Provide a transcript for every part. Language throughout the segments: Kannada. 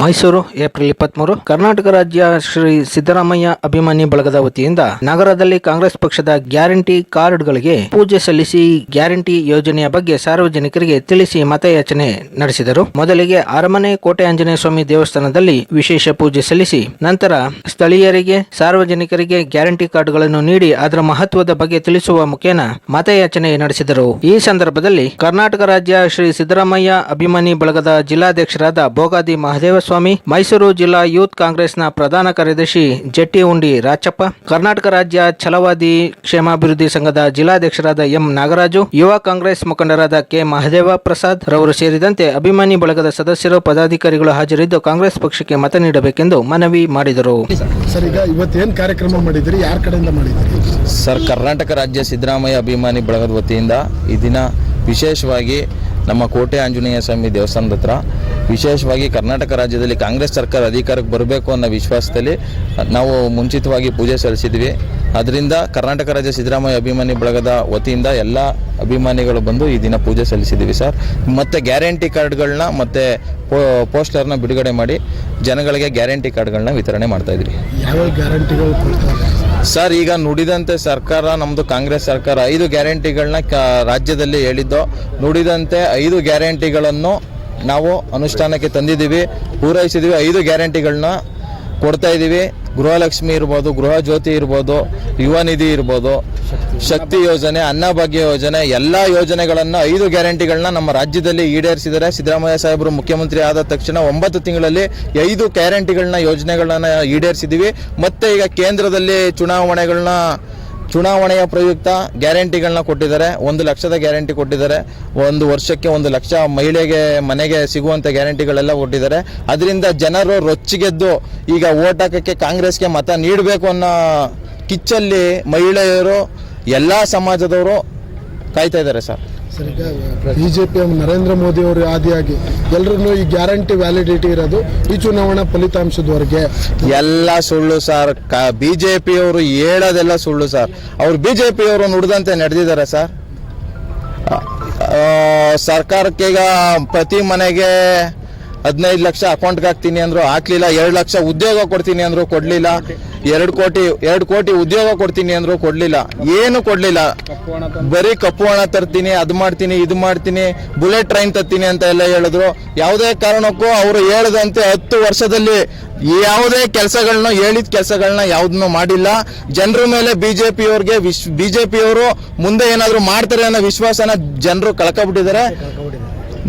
ಮೈಸೂರು, ಏಪ್ರಿಲ್ ಇಪ್ಪತ್ಮೂರು, ಕರ್ನಾಟಕ ರಾಜ್ಯ ಶ್ರೀ ಸಿದ್ದರಾಮಯ್ಯ ಅಭಿಮಾನಿ ಬಳಗದ ವತಿಯಿಂದ ನಗರದಲ್ಲಿ ಕಾಂಗ್ರೆಸ್ ಪಕ್ಷದ ಗ್ಯಾರಂಟಿ ಕಾರ್ಡ್ಗಳಿಗೆ ಪೂಜೆ ಸಲ್ಲಿಸಿ ಗ್ಯಾರಂಟಿ ಯೋಜನೆಯ ಬಗ್ಗೆ ಸಾರ್ವಜನಿಕರಿಗೆ ತಿಳಿಸಿ ಮತಯಾಚನೆ ನಡೆಸಿದರು. ಮೊದಲಿಗೆ ಅರಮನೆ ಕೋಟೆ ಆಂಜನೇಯ ಸ್ವಾಮಿ ದೇವಸ್ಥಾನದಲ್ಲಿ ವಿಶೇಷ ಪೂಜೆ ಸಲ್ಲಿಸಿ, ನಂತರ ಸ್ಥಳೀಯರಿಗೆ, ಸಾರ್ವಜನಿಕರಿಗೆ ಗ್ಯಾರಂಟಿ ಕಾರ್ಡ್ಗಳನ್ನು ನೀಡಿ ಅದರ ಮಹತ್ವದ ಬಗ್ಗೆ ತಿಳಿಸುವ ಮುಖೇನ ಮತಯಾಚನೆ ನಡೆಸಿದರು. ಈ ಸಂದರ್ಭದಲ್ಲಿ ಕರ್ನಾಟಕ ರಾಜ್ಯ ಶ್ರೀ ಸಿದ್ದರಾಮಯ್ಯ ಅಭಿಮಾನಿ ಬಳಗದ ಜಿಲ್ಲಾಧ್ಯಕ್ಷರಾದ ಬೋಗಾದಿ ಮಹದೇವಸ್ವಾಮಿ ಮೈಸೂರು ಜಿಲ್ಲಾ ಯೂತ್ ಕಾಂಗ್ರೆಸ್ನ ಪ್ರಧಾನ ಕಾರ್ಯದರ್ಶಿ ಜೆಟ್ಟಿ ಉಂಡಿ ರಾಚಪ್ಪ ಕರ್ನಾಟಕ ರಾಜ್ಯ ಛಲವಾದಿ ಕ್ಷೇಮಾಭಿವೃದ್ಧಿ ಸಂಘದ ಜಿಲ್ಲಾಧ್ಯಕ್ಷರಾದ ಎಂ ನಾಗರಾಜು ಯುವ ಕಾಂಗ್ರೆಸ್ ಮುಖಂಡರಾದ ಕೆ ಮಹದೇವ ಪ್ರಸಾದ್ ರವರು ಸೇರಿದಂತೆ ಅಭಿಮಾನಿ ಬಳಗದ ಸದಸ್ಯರು ಪದಾಧಿಕಾರಿಗಳು ಹಾಜರಿದ್ದು ಕಾಂಗ್ರೆಸ್ ಪಕ್ಷಕ್ಕೆ ಮತ ನೀಡಬೇಕೆಂದು ಮನವಿ ಮಾಡಿದರು. ಸರ್ ಈಗ ಇವತ್ತೇನು ಕಾರ್ಯಕ್ರಮ ಮಾಡಿದ್ರಿ ಯಾರ ಕಡೆಯಿಂದ ಮಾಡಿದಿರಿ ಸರ್ ಕರ್ನಾಟಕ ರಾಜ್ಯ ಸಿದ್ದರಾಮಯ್ಯ ಅಭಿಮಾನಿ ಬಳಗದ ವತಿಯಿಂದ ಈ ದಿನ ವಿಶೇಷವಾಗಿ ನಮ್ಮ ಕೋಟೆ ಆಂಜನೇಯ ಸ್ವಾಮಿ ದೇವಸ್ಥಾನದ ಹತ್ರ ವಿಶೇಷವಾಗಿ ಕರ್ನಾಟಕ ರಾಜ್ಯದಲ್ಲಿ ಕಾಂಗ್ರೆಸ್ ಸರ್ಕಾರ ಅಧಿಕಾರಕ್ಕೆ ಬರಬೇಕು ಅನ್ನೋ ವಿಶ್ವಾಸದಲ್ಲಿ ನಾವು ಮುಂಚಿತವಾಗಿ ಪೂಜೆ ಸಲ್ಲಿಸಿದ್ವಿ. ಅದರಿಂದ ಕರ್ನಾಟಕ ರಾಜ್ಯ ಸಿದ್ದರಾಮಯ್ಯ ಅಭಿಮಾನಿ ಬಳಗದ ವತಿಯಿಂದ ಎಲ್ಲ ಅಭಿಮಾನಿಗಳು ಬಂದು ಈ ದಿನ ಪೂಜೆ ಸಲ್ಲಿಸಿದ್ದೀವಿ ಸರ್. ಮತ್ತು ಗ್ಯಾರಂಟಿ ಕಾರ್ಡ್ಗಳನ್ನ ಮತ್ತು ಪೋಸ್ಟರ್ನ ಬಿಡುಗಡೆ ಮಾಡಿ ಜನಗಳಿಗೆ ಗ್ಯಾರಂಟಿ ಕಾರ್ಡ್ಗಳನ್ನ ವಿತರಣೆ ಮಾಡ್ತಾ ಕೊಡ್ತಾರೆ? ಸರ್ ಈಗ ನುಡಿದಂತೆ ಸರ್ಕಾರ ನಮ್ಮದು ಕಾಂಗ್ರೆಸ್ ಸರ್ಕಾರ ಐದು ಗ್ಯಾರಂಟಿಗಳನ್ನ ಕ ರಾಜ್ಯದಲ್ಲಿ ಹೇಳಿದ್ದು ನುಡಿದಂತೆ ಐದು ಗ್ಯಾರಂಟಿಗಳನ್ನು ನಾವು ಅನುಷ್ಠಾನಕ್ಕೆ ತಂದಿದ್ದೀವಿ. ಪೂರೈಸಿದ್ದೀವಿ. ಐದು ಗ್ಯಾರಂಟಿಗಳನ್ನ ಕೊಡ್ತಾ ಇದ್ದೀವಿ. ಗೃಹಲಕ್ಷ್ಮಿ ಇರ್ಬೋದು, ಗೃಹ ಜ್ಯೋತಿ ಇರ್ಬೋದು, ಯುವ ನಿಧಿ ಇರ್ಬೋದು, ಶಕ್ತಿ ಯೋಜನೆ ಅನ್ನಭಾಗ್ಯ ಯೋಜನೆ, ಎಲ್ಲ ಯೋಜನೆಗಳನ್ನು ಐದು ಗ್ಯಾರಂಟಿಗಳನ್ನ ನಮ್ಮ ರಾಜ್ಯದಲ್ಲಿ ಈಡೇರಿಸಿದರೆ ಸಿದ್ದರಾಮಯ್ಯ ಸಾಹೇಬರು ಮುಖ್ಯಮಂತ್ರಿ ಆದ ತಕ್ಷಣ ಒಂಬತ್ತು ತಿಂಗಳಲ್ಲಿ ಐದು ಗ್ಯಾರಂಟಿಗಳನ್ನ ಯೋಜನೆಗಳನ್ನ ಈಡೇರಿಸಿದ್ದೀವಿ. ಮತ್ತೆ ಈಗ ಕೇಂದ್ರದಲ್ಲಿ ಚುನಾವಣೆಗಳನ್ನ ಚುನಾವಣೆಯ ಪ್ರಯುಕ್ತ ಗ್ಯಾರಂಟಿಗಳನ್ನ ಕೊಟ್ಟಿದ್ದಾರೆ. ಒಂದು ಲಕ್ಷದ ಗ್ಯಾರಂಟಿ ಕೊಟ್ಟಿದ್ದಾರೆ. ಒಂದು ವರ್ಷಕ್ಕೆ ಒಂದು ಲಕ್ಷ ಮಹಿಳೆಗೆ ಮನೆಗೆ ಸಿಗುವಂಥ ಗ್ಯಾರಂಟಿಗಳೆಲ್ಲ ಕೊಟ್ಟಿದ್ದಾರೆ. ಅದರಿಂದ ಜನರು ರೊಚ್ಚಿಗೆದ್ದು ಈಗ ಓಟ್ ಹಾಕಕ್ಕೆ ಕಾಂಗ್ರೆಸ್ಗೆ ಮತ ನೀಡಬೇಕು ಅನ್ನೋ ಕಿಚ್ಚಲ್ಲಿ ಮಹಿಳೆಯರು, ಎಲ್ಲ ಸಮಾಜದವರು ಕಾಯ್ತಾ ಇದ್ದಾರೆ ಸರ್. ಬಿಜೆಪಿ ನರೇಂದ್ರ ಮೋದಿ ಅವರು ಆದಿಯಾಗಿ ಎಲ್ಲರೂ ಈ ಗ್ಯಾರಂಟಿ ವ್ಯಾಲಿಡಿಟಿ ಇರೋದು ಈ ಚುನಾವಣಾ ಫಲಿತಾಂಶದವರೆಗೆ. ಎಲ್ಲ ಸುಳ್ಳು ಸರ್ ಬಿ ಜೆ ಪಿಯವರು ಹೇಳೋದೆಲ್ಲ ಸುಳ್ಳು ಸರ್. ಅವ್ರು ಬಿ ಜೆ ಪಿಯವರು ನುಡಿದಂತೆ ನಡೆದಿದ್ದಾರೆ ಸರ್. ಆ, ಸರ್ಕಾರಕ್ಕೆ ಈಗ ಪ್ರತಿ ಮನೆಗೆ ಹದಿನೈದು ಲಕ್ಷ ಅಕೌಂಟ್ಗೆ ಹಾಕ್ತೀನಿ ಅಂದ್ರು ಹಾಕ್ಲಿಲ್ಲ ಎರಡು ಲಕ್ಷ ಉದ್ಯೋಗ ಕೊಡ್ತೀನಿ ಅಂದ್ರು ಕೊಡ್ಲಿಲ್ಲ. ಎರಡು ಕೋಟಿ ಎರಡು ಕೋಟಿ ಉದ್ಯೋಗ ಕೊಡ್ತೀನಿ ಅಂದ್ರು ಕೊಡ್ಲಿಲ್ಲ. ಏನು ಕೊಡ್ಲಿಲ್ಲ. ಬರೀ ಕಪ್ಪು ಹಣ ತರ್ತೀನಿ, ಅದು ಮಾಡ್ತೀನಿ, ಇದು ಮಾಡ್ತೀನಿ, ಬುಲೆಟ್ ಟ್ರೈನ್ ತರ್ತೀನಿ ಅಂತ ಎಲ್ಲ ಹೇಳಿದ್ರು. ಯಾವುದೇ ಕಾರಣಕ್ಕೂ ಅವರು ಹೇಳದಂತೆ ಹತ್ತು ವರ್ಷದಲ್ಲಿ ಯಾವುದೇ ಕೆಲಸಗಳನ್ನ ಹೇಳಿದ ಕೆಲಸಗಳನ್ನ ಯಾವ್ದನ್ನು ಮಾಡಿಲ್ಲ. ಜನರ ಮೇಲೆ ಬಿಜೆಪಿಯವ್ರಿಗೆ ವಿಶ್, ಬಿಜೆಪಿಯವರು ಮುಂದೆ ಏನಾದ್ರು ಮಾಡ್ತಾರೆ ಅನ್ನೋ ವಿಶ್ವಾಸನ ಜನರು ಕಳ್ಕೊಬಿಟ್ಟಿದ್ದಾರೆ.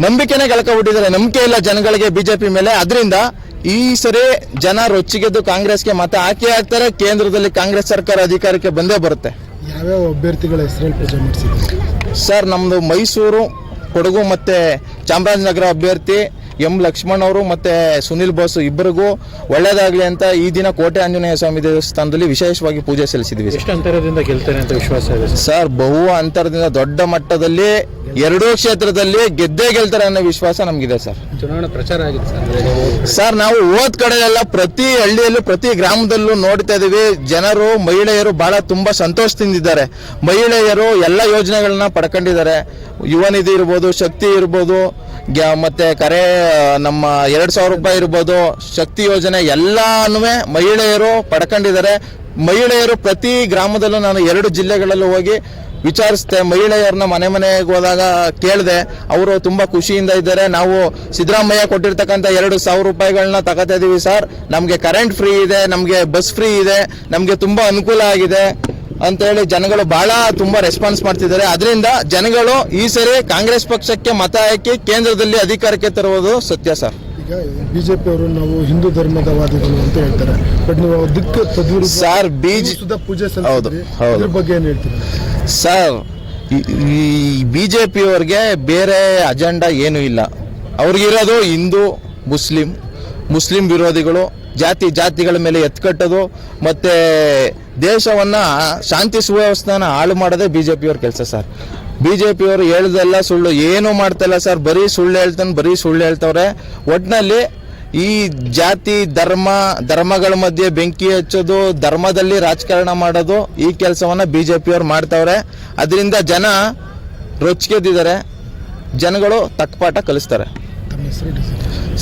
ನಂಬಿಕೆನೇ ಕಳ್ಕೊಬಿಟ್ಟಿದ್ದಾರೆ. ನಂಬಿಕೆ ಇಲ್ಲ ಜನಗಳಿಗೆ ಬಿಜೆಪಿ ಮೇಲೆ. ಅದರಿಂದ ಈ ಸರಿ ಜನ ರೊಚ್ಚಿಗೆದ್ದು ಕಾಂಗ್ರೆಸ್ಗೆ ಮತ ಹಾಕಿ ಹಾಕ್ತಾರೆ ಕೇಂದ್ರದಲ್ಲಿ ಕಾಂಗ್ರೆಸ್ ಸರ್ಕಾರ ಅಧಿಕಾರಕ್ಕೆ ಬಂದೇ ಬರುತ್ತೆ. ಯಾವ್ಯಾವ ಅಭ್ಯರ್ಥಿಗಳ ಹೆಸರಲ್ಲಿ ಪೂಜೆ ಮಾಡಿಸಿದ್ರು ಸರ್ ನಮ್ಮದು ಮೈಸೂರು ಕೊಡಗು ಮತ್ತು ಚಾಮರಾಜನಗರ ಅಭ್ಯರ್ಥಿ ಎಂ ಲಕ್ಷ್ಮಣ್ ಅವರು ಮತ್ತು ಸುನಿಲ್ ಬೋಸ್ ಇಬ್ಬರಿಗೂ ಒಳ್ಳೇದಾಗಲಿ ಅಂತ ಈ ದಿನ ಕೋಟೆ ಆಂಜನೇಯ ಸ್ವಾಮಿ ದೇವಸ್ಥಾನದಲ್ಲಿ ವಿಶೇಷವಾಗಿ ಪೂಜೆ ಸಲ್ಲಿಸಿದ್ವಿ. ಎಷ್ಟು ಅಂತರದಿಂದ ಗೆಲ್ತಾರೆ ಅಂತ ವಿಶ್ವಾಸ ಇದೆ ಸರ್? ಬಹು ಅಂತರದಿಂದ ದೊಡ್ಡ ಮಟ್ಟದಲ್ಲಿ ಎರಡೂ ಕ್ಷೇತ್ರದಲ್ಲಿ ಗೆದ್ದೇ ಗೆಲ್ತಾರೆ ಅನ್ನೋ ವಿಶ್ವಾಸ ನಮಗಿದೆ ಸರ್. ಚುನಾವಣಾ ಪ್ರಚಾರ ಆಗಿದೆ ಸರ್ ಸರ್ ನಾವು ಹೋದ ಕಡೆ ಎಲ್ಲ ಪ್ರತಿ ಹಳ್ಳಿಯಲ್ಲೂ ಪ್ರತಿ ಗ್ರಾಮದಲ್ಲೂ ನೋಡ್ತಾ ಇದೀವಿ ಜನರು ಮಹಿಳೆಯರು ಬಹಳ ತುಂಬಾ ಸಂತೋಷದಿಂದಿದ್ದಾರೆ ಮಹಿಳೆಯರು ಎಲ್ಲ ಯೋಜನೆಗಳನ್ನ ಪಡ್ಕೊಂಡಿದ್ದಾರೆ. ಯುವ ನಿಧಿ ಇರ್ಬೋದು, ಶಕ್ತಿ ಇರ್ಬೋದು ಮತ್ತೆ ಕರೆ ನಮ್ಮ ಎರಡ್ ಸಾವಿರ ರೂಪಾಯಿ ಇರ್ಬೋದು, ಶಕ್ತಿ ಯೋಜನೆ ಎಲ್ಲಾನು ಮಹಿಳೆಯರು ಪಡ್ಕೊಂಡಿದ್ದಾರೆ. ಮಹಿಳೆಯರು ಪ್ರತಿ ಗ್ರಾಮದಲ್ಲೂ ನಾನು ಎರಡು ಜಿಲ್ಲೆಗಳಲ್ಲೂ ಹೋಗಿ ವಿಚಾರಿಸ್ತೆ, ಮಹಿಳೆಯರನ್ನ ಮನೆ ಮನೆಗೆ ಹೋದಾಗ ಕೇಳಿದೆ, ಅವರು ತುಂಬಾ ಖುಷಿಯಿಂದ ಇದ್ದಾರೆ. ನಾವು ಸಿದ್ದರಾಮಯ್ಯ ಕೊಟ್ಟಿರ್ತಕ್ಕಂಥ ಎರಡು ಸಾವಿರ ರೂಪಾಯಿಗಳನ್ನ ತಗೋತಾ ಇದೀವಿ ಸರ್. ನಮಗೆ ಕರೆಂಟ್ ಫ್ರೀ ಇದೆ, ನಮಗೆ ಬಸ್ ಫ್ರೀ ಇದೆ, ನಮಗೆ ತುಂಬಾ ಅನುಕೂಲ ಆಗಿದೆ. ಅಂತೇಳಿ ಜನಗಳು ಬಹಳ ತುಂಬಾ ರೆಸ್ಪಾನ್ಸ್ ಮಾಡ್ತಿದ್ದಾರೆ. ಅದರಿಂದ ಜನಗಳು ಈ ಸರಿ ಕಾಂಗ್ರೆಸ್ ಪಕ್ಷಕ್ಕೆ ಮತ ಹಾಕಿ ಕೇಂದ್ರದಲ್ಲಿ ಅಧಿಕಾರಕ್ಕೆ ತರುವುದು ಸತ್ಯ ಸರ್. ಈಗ ಬಿಜೆಪಿ ಅವರು ನಾವು ಹಿಂದೂ ಧರ್ಮದ ವಾದಿಗಳು ಅಂತ ಹೇಳ್ತಾರೆ. ಬಟ್ ನೀವು ದಿಕ್ಕ ತದ್ವಿರು ಸರ್, ಬಿಜೆ ಪೂಜೆ ಹೌದು, ಸಲ್ಲಿಸಿದ್ರಿ. ಹೌದು. ಅದ್ರ ಬಗ್ಗೆ ಏನು ಹೇಳ್ತೀರಾ? ಸರ್ ಈ ಬಿ ಜೆ ಪಿಯವ್ರಿಗೆ ಬೇರೆ ಅಜೆಂಡಾ ಏನೂ ಇಲ್ಲ. ಅವ್ರಿಗಿರೋದು ಹಿಂದೂ ಮುಸ್ಲಿಂ ಮುಸ್ಲಿಂ ವಿರೋಧಿಗಳು ಜಾತಿ ಜಾತಿಗಳ ಮೇಲೆ ಎತ್ಕಟ್ಟೋದು ಮತ್ತೆ ದೇಶವನ್ನ ಶಾಂತಿ ಸುವ್ಯವಸ್ಥೆನ ಹಾಳು ಮಾಡೋದೇ ಬಿ ಜೆ ಪಿಯವ್ರ ಕೆಲಸ ಸರ್ ಬಿ ಜೆ ಪಿಯವರು ಹೇಳ್ದೆಲ್ಲ ಸುಳ್ಳು, ಏನು ಮಾಡ್ತಾಯಿಲ್ಲ ಸರ್ ಬರೀ ಸುಳ್ಳು ಹೇಳ್ತಾನೆ, ಬರೀ ಸುಳ್ಳು ಹೇಳ್ತವ್ರೆ. ಒಟ್ಟಿನಲ್ಲಿ ಈ ಜಾತಿ, ಧರ್ಮ, ಧರ್ಮಗಳ ಮಧ್ಯೆ ಬೆಂಕಿ ಹಚ್ಚೋದು, ಧರ್ಮದಲ್ಲಿ ರಾಜಕಾರಣ ಮಾಡೋದು ಈ ಕೆಲಸವನ್ನ ಬಿ ಜೆ ಪಿಯವ್ರು ಮಾಡ್ತಾವ್ರೆ. ಅದರಿಂದ ಜನ ರೊಚ್ಗೆದಿದ್ದಾರೆ. ಜನಗಳು ತಕ್ಕಪಾಠ ಕಲಿಸ್ತಾರೆ.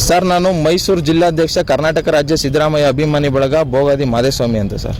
ಸರ್ ನಾನು ಮೈಸೂರು ಜಿಲ್ಲಾಧ್ಯಕ್ಷ, ಕರ್ನಾಟಕ ರಾಜ್ಯ ಸಿದ್ದರಾಮಯ್ಯ ಅಭಿಮಾನಿ ಬಳಗ ಬೋಗಾದಿ ಮಾದೇಸ್ವಾಮಿ ಅಂತ ಸರ್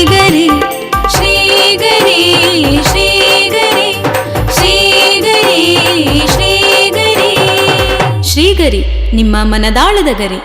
ಮನದಾಳದ ಗರಿ